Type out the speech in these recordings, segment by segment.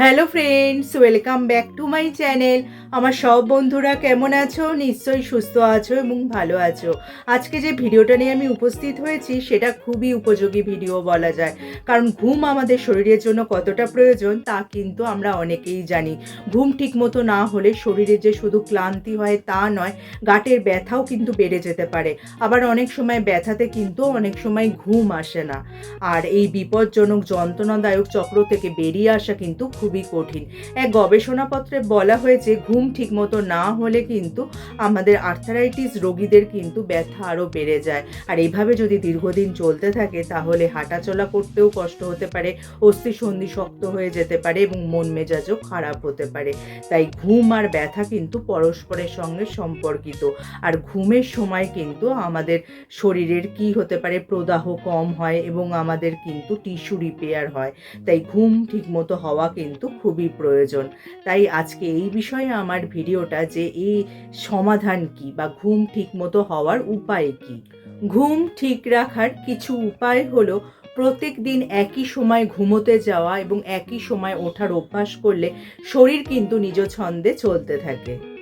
Hello friends, welcome back to my channel. আমার সব বন্ধুরা কেমন আছো? নিশ্চয়ই সুস্থ আছো এবং ভালো আছো। আজকে যে ভিডিওটা নিয়ে আমি উপস্থিত হয়েছি, সেটা খুবই উপযোগী ভিডিও বলা যায়। কারণ ঘুম আমাদের শরীরের জন্য কতটা প্রয়োজন, তা কিন্তু আমরা অনেকেই জানি। ঘুম ঠিকমতো না হলে শরীরে যে শুধু ক্লান্তি হয় তা নয়, গাটের ব্যথাও কিন্তু বেড়ে যেতে পারে। আবার অনেক সময় ব্যথাতে কিন্তু অনেক সময় ঘুম আসে না। আর এই বিপজ্জনক যন্ত্রণাদায়ক চক্র থেকে বেরিয়ে আসা কিন্তু খুবই কঠিন। এক গবেষণাপত্রে বলা হয়েছে, ঘুম ঠিকমতো না হলে কিন্তু আমাদের আর্থারাইটিস রোগীদের কিন্তু ব্যথা আরও বেড়ে যায়। আর এইভাবে যদি দীর্ঘদিন চলতে থাকে, তাহলে হাঁটাচলা করতেও কষ্ট হতে পারে, অস্থি সন্ধি শক্ত হয়ে যেতে পারে এবং মন মেজাজও খারাপ হতে পারে। তাই ঘুম আর ব্যথা কিন্তু পরস্পরের সঙ্গে সম্পর্কিত। আর ঘুমের সময় কিন্তু আমাদের শরীরের কি হতে পারে, প্রদাহ কম হয় এবং আমাদের কিন্তু টিস্যু রিপেয়ার হয়। তাই ঘুম ঠিকমতো হওয়া কিন্তু খুবই প্রয়োজন। তাই আজকে এই বিষয়ে আমার ভিডিওটা যে এই সমাধান কি বা ঘুম ঠিক মতো হওয়ার উপায় কি? ঘুম ঠিক রাখার কিছু উপায় হলো প্রত্যেক দিন একই সময় ঘুমোতে যাওয়া এবং একই সময় ওঠার অভ্যাস করলে শরীর কিন্তু নিজ ছন্দে চলতে থাকে।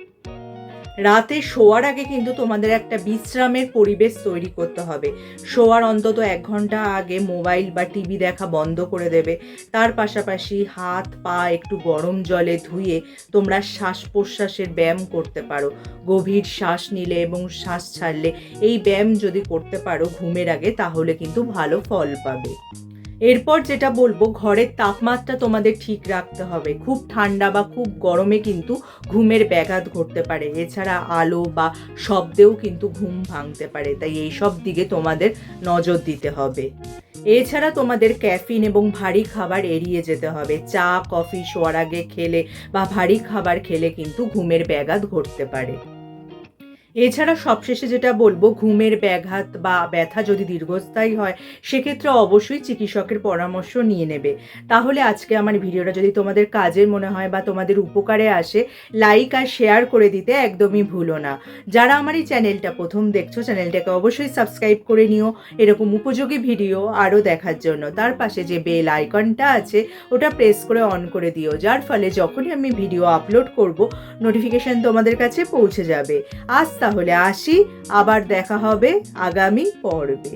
রাতে শোয়ার আগে কিন্তু তোমাদের একটা বিশ্রামের পরিবেশ তৈরি করতে হবে। শোয়ার অন্তত এক ঘণ্টা আগে মোবাইল বা টিভি দেখা বন্ধ করে দেবে। তার পাশাপাশি হাত, পা একটু গরম জলে ধুয়ে তোমরা শ্বাস প্রশ্বাসের ব্যায়াম করতে পারো। গভীর শ্বাস নিলে এবং শ্বাস ছাড়লে এই ব্যায়াম যদি করতে পারো ঘুমের আগে তাহলে কিন্তু ভালো ফল পাবে। এরপর যেটা বলব, ঘরের তাপমাত্রা তোমাদের ঠিক রাখতে হবে। খুব ঠান্ডা বা খুব গরমে কিন্তু ঘুমের ব্যাঘাত ঘটতে পারে। এছাড়া আলো বা শব্দেও কিন্তু ঘুম ভাঙতে পারে। তাই এই সব দিকে তোমাদের নজর দিতে হবে। এছাড়া তোমাদের ক্যাফিন এবং ভারী খাবার এড়িয়ে যেতে হবে। চা, কফি, শোয়ার আগে খেলে বা ভারী খাবার খেলে কিন্তু ঘুমের ব্যাঘাত ঘটতে পারে। এছাড়া সবশেষে যেটা বলব, ঘুমের ব্যাঘাত বা ব্যথা যদি দীর্ঘস্থায়ী হয়, সেক্ষেত্রে অবশ্যই চিকিৎসকের পরামর্শ নিয়ে নেবে। তাহলে আজকে আমার ভিডিওটা যদি তোমাদের কাজের মনে হয় বা তোমাদের উপকারে আসে লাইক আর শেয়ার করে দিতে একদমই ভুলো না। যারা আমার এই চ্যানেলটা প্রথম দেখছ, চ্যানেলটাকে অবশ্যই সাবস্ক্রাইব করে নিও, এরকম উপযোগী ভিডিও আরও দেখার জন্য। তার পাশে যে বেল আইকনটা আছে, ওটা প্রেস করে অন করে দিও। যার ফলে যখনই আমি ভিডিও আপলোড করব নোটিফিকেশান তোমাদের কাছে পৌঁছে যাবে। আজ তাহলে আসি আবার দেখা হবে আগামী পর্বে।